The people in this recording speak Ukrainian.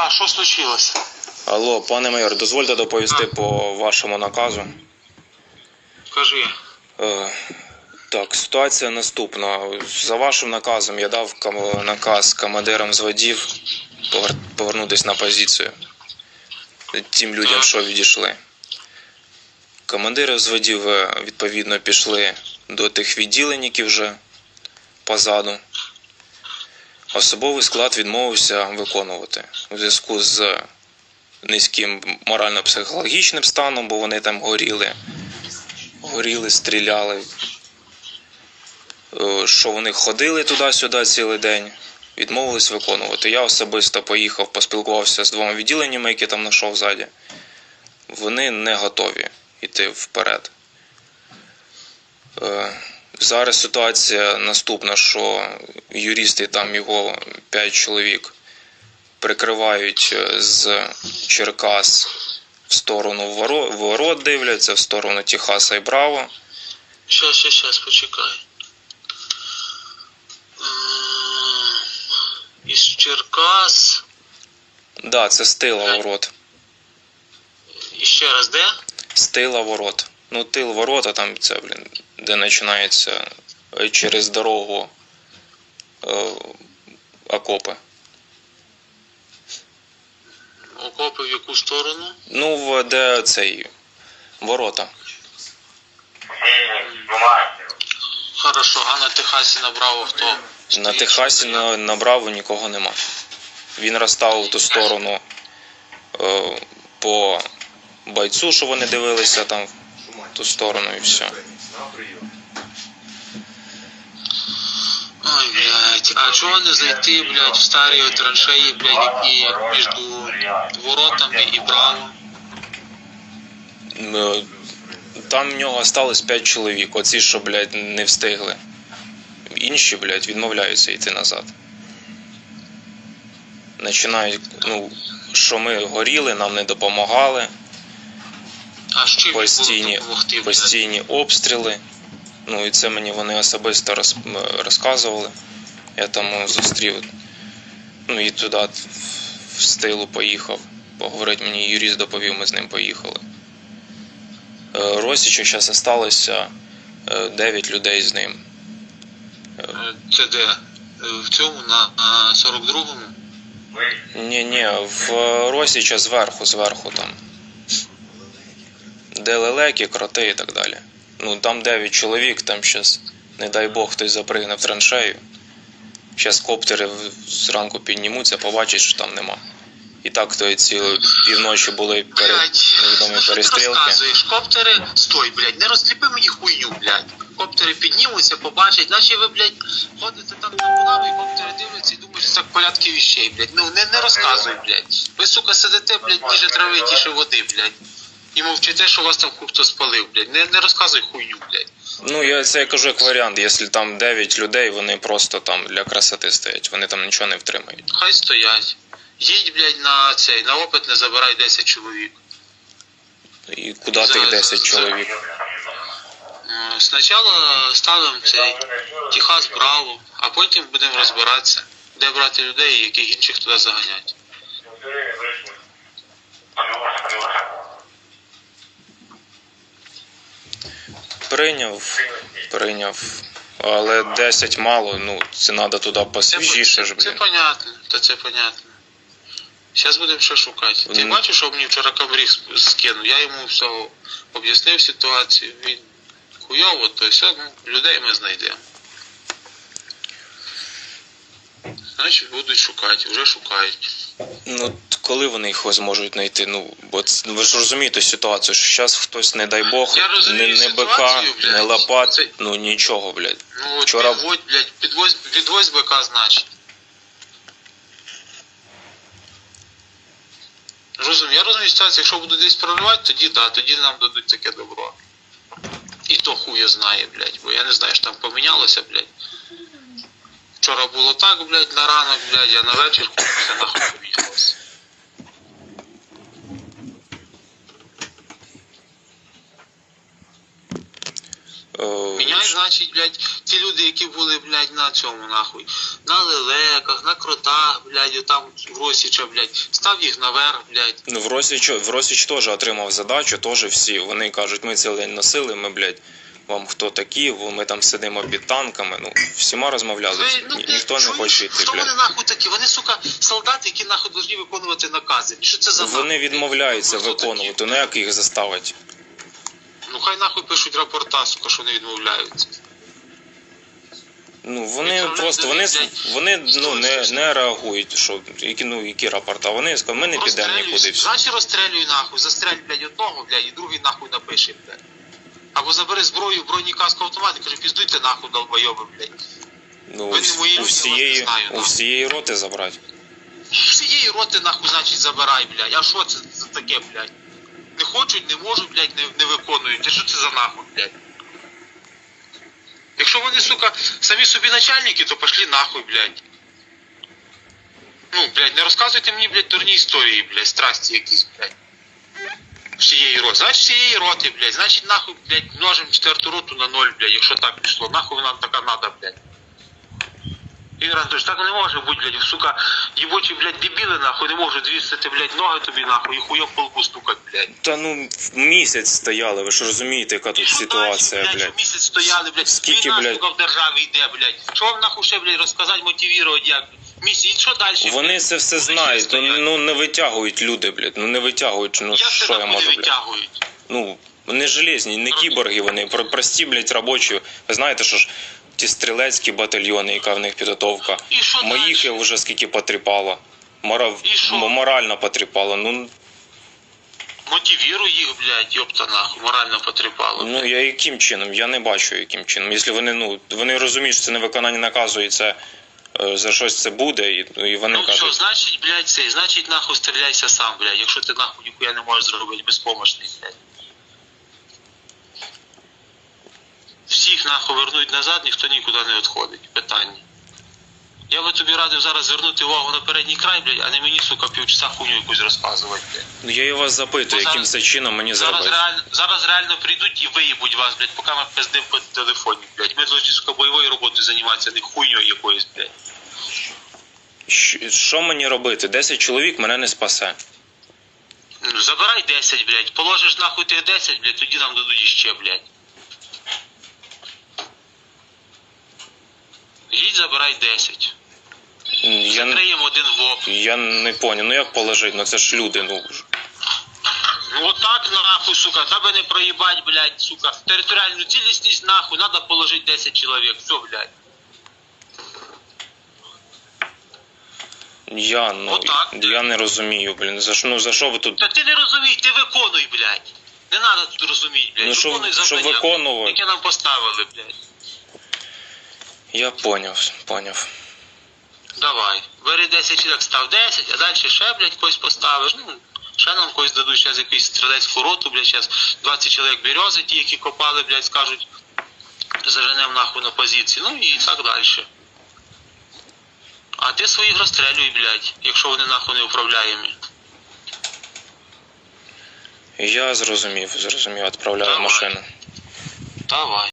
Да, що случилось? Алло, пане майор, дозвольте доповісти по вашому наказу. Кажи. Е, так, ситуація наступна. За вашим наказом я дав наказ командирам зводів повер- повернутися на позицію. Тим людям, що відійшли. Командири зводів е, відповідно пішли до тих відділень, які вже позаду. Особовий склад відмовився виконувати у зв'язку з низьким морально-психологічним станом, бо вони там горіли горіли, стріляли. Е, Що вони ходили туди-сюди цілий день, відмовились виконувати. Я особисто поїхав, поспілкувався з двома відділеннями, які там знайшов ззаді. Вони не готові йти вперед. Зараз ситуація наступна, що юристи, там його 5 чоловік, прикривають е, з Черкас в сторону ворот дивляться, в сторону Техаса і Браво. Щас, щас, щас, почекай. Із Черкас. Да, це з тила ворот. І ще раз де? З тила ворот. Ну, тил ворота там це, блін, де починається е, через дорогу е, окопи. Окопи в яку сторону? Ну, в- де цей ворота. Хорошо, а на Техасі набрав хто? На Техасі стоїть. на, на Браво нікого нема. Він розставив ту сторону е, по бойцу, що вони дивилися там, в ту сторону і все. Ой, блядь, а чого не зайти, блядь, в старі траншеї, блядь, які між воротами і браво? Е, Там в нього осталось 5 чоловік, оці, що, блядь, не встигли. Інші, блядь, відмовляються йти назад. Починають, ну, що ми горіли, нам не допомагали, А з чим їм було постійні, постійні обстріли. Ну і це мені вони особисто роз, розказували. Я там е, зустрів. Ну і туди в стилу поїхав. Поговорить мені юрист доповів, ми з ним поїхали. Е, Росічу зараз залишилося 9 людей з ним. Е, Це де? Е, В цьому, на, на 42-му? Ні, ні, в Росіча зверху, зверху там. Де лелеки, кроти і так далі. Ну там 9 чоловік, там щас, не дай Бог, хтось запригне в траншею. Щас коптери зранку піднімуться, побачать, що там нема. І так то цілу півночі були пере... Невідомі ну що ти розказуєш? Коптери, стой, блядь, не розліпи мені хуйню, блядь. Коптери піднімуться, побачать, наче ви, блядь, ходите там на булаву, і коптери дивляться і думають, що це в порядку віщей, блядь. Ну не, не розказуй, блядь. Ви, сука, сидите, блядь, ніже трави, тіше води, блядь. І мовчите, що вас там хто спалив, блядь. Не, не розказуй хуйню, блядь. Ну, я це я кажу як варіант, якщо там 9 людей, вони просто там для красоти стоять, вони там нічого не втримають. Хай стоять. Їдь, блядь, на цей, на опит не забирай 10 чоловік. І куди тих 10 чоловік? Е, Спочатку ставимо цей Техас Браво, а потім будемо розбиратися, де брати людей і яких інших туди заганяти. Прийняв, прийняв. Але 10 мало, ну це треба туди посвіжіше ж, Це блін. понятно, та це понятно. Зараз будемо ще шукати. Ти Ну. бачиш, що мені вчора камріг ск- скинув? Я йому все об'яснив ситуацію. Він хуйово, то все, ну, людей ми знайдемо. Значить, будуть шукати, вже шукають. Ну, коли вони їх зможуть знайти? Ну, бо ц- ви ж розумієте ситуацію, що зараз хтось, не дай Бог, Я не, не БК, блядь. не лопат, Це- ну нічого, блядь. Ну Вчора- підводь, блядь, підвозь, підвозь БК, значить. Розумію, я розумію ситуацію, якщо буду десь проривати, тоді да, тоді нам дадуть таке добро. І то хуя знає, блядь, бо я не знаю, що там помінялося, блядь. Вчора було так, блядь, на ранок, блядь, а на вечір все нахуй помінялося. Міняй, значить, блядь, ті люди, які були, блядь, на цьому нахуй, на лелеках, на кротах, блядь, там в Росіча, блядь, став їх наверх, блядь. Ну, в Росіч, в Росіч теж отримав задачу, теж всі. Вони кажуть, ми цілий день носили, ми, блядь, вам хто такі, ми там сидимо під танками. Ну, всіма розмовляли. Ви, ну, Ні- блядь, Ніхто не хоче йти, Хто вони нахуй такі? Вони, сука, солдати, які нахуй повинні виконувати накази. Що це за Вони відмовляються виконувати. Ну як їх заставить? Ну хай нахуй пишуть рапорта, сука, що вони відмовляються. Ну вони Відправляють просто вони, вони ну не, не реагують, що які ну які рапорта. Вони скажуть, ми не підемо нікуди. Все. Значить розстрелюй нахуй, застрель, блядь, одного, блядь, і другий нахуй напише, блядь. Або забери зброю, броню, каску, автомат і каже, піздуйте нахуй, долбойоби, блядь. Ну ви не мої люди, у я вас всієї не знаю, у всієї роти забрати. Всієї роти нахуй, значить, забирай, блядь. А що це за таке, блядь? Не хочуть, не можуть, блядь, не, не виконують. Та що це за нахуй, блядь? Якщо вони, сука, самі собі начальники, то пошли нахуй, блядь. Ну, блядь, не розказуйте мені, блядь, дурні історії, блядь, страсті якісь, блядь. Всієї роти. Значить, всієї роти, блядь. Значить, нахуй, блядь, множимо четверту роту на ноль, блядь, якщо так пішло. Нахуй нам така надо, блядь. Ігор Анатольович, так не може бути, блядь, сука, єбучі, блядь, дебіли, нахуй, не можуть звісити, блядь, ноги тобі, нахуй, і хуйок по лбу стукать, блядь. Та ну місяць стояли, ви ж розумієте, яка тут ситуація, блядь. Місяць стояли, блядь, Скільки, війна, блядь? сука, в державі йде, блядь. Що вам нахуй ще, блядь, розказати, мотивувати, як? Місяць, і що далі? Вони це все Вони знають, ну, стоять. ну не витягують люди, блядь. Ну не витягують, ну Як це що я нахуй не можу, блядь. витягують? Ну, вони железні, не кіборги, вони про- прості, блядь, робочі. Ви знаєте, що ж ті стрілецькі батальйони, яка в них підготовка. Моїх я вже скільки потріпало. Мора... І що? м- Морально потріпало. Ну, Мотивіруй їх, блядь, йопта нахуй, морально потріпало. ну я яким чином? Я не бачу, яким чином. Якщо вони, ну, вони розуміють, що це невиконання наказу і це е, за щось це буде, і, і вони Ну що, кажуть. значить, блядь, цей, значить нахуй стріляйся сам, блядь, якщо ти нахуй ніхуя не можеш зробити безпомощний, блядь. Всіх нахуй вернуть назад, ніхто нікуди не відходить. Питання. Я би тобі радив зараз звернути увагу на передній край, блядь, а не мені, сука, півчаса хуйню якусь розказувати, блядь. Ну я і вас запитую, Ну, яким зараз- це чином мені Зараз зробити. реально, зараз реально прийдуть і виїбуть вас, блядь, поки ми пиздим по телефоні, блядь. Ми должны, сука, бойовою роботою займатися, а не хуйньою якоюсь, блядь. Щ- Що мені робити? 10 чоловік мене не спасе. Ну, Забирай 10, блядь. Положиш нахуй тих 10, блядь, тоді нам дадуть іще, блядь. Їдь, забирай 10. Я, Закриємо один вок. я не поняв, ну як положити? Ну це ж люди, ну. ж. Ну отак нахуй, сука, тебе не проїбать, блядь, сука. Територіальну цілісність нахуй, надо положити 10 чоловік. Все, блядь. Я, ну, Отак. я не розумію, блін. За, що- ну, за що ви тут Та ти не розумій, ти виконуй, блядь. Не треба тут розуміти, блядь. Ну, що- Виконуй що завдання, виконувати? Яке нам поставили, блядь. Я поняв, поняв. Давай. Бери 10 чоловік, став 10, а далі ще, блядь, когось поставиш. Ну, ще нам когось дадуть зараз якийсь стрілецьку роту, блядь, зараз 20 чоловік берези, ті, які копали, блядь, скажуть, заженем нахуй на позиції, ну і так далі. А ти своїх розстрелюй, блядь, якщо вони нахуй не управляємі. Я зрозумів, зрозумів, відправляю Давай. машину. Давай.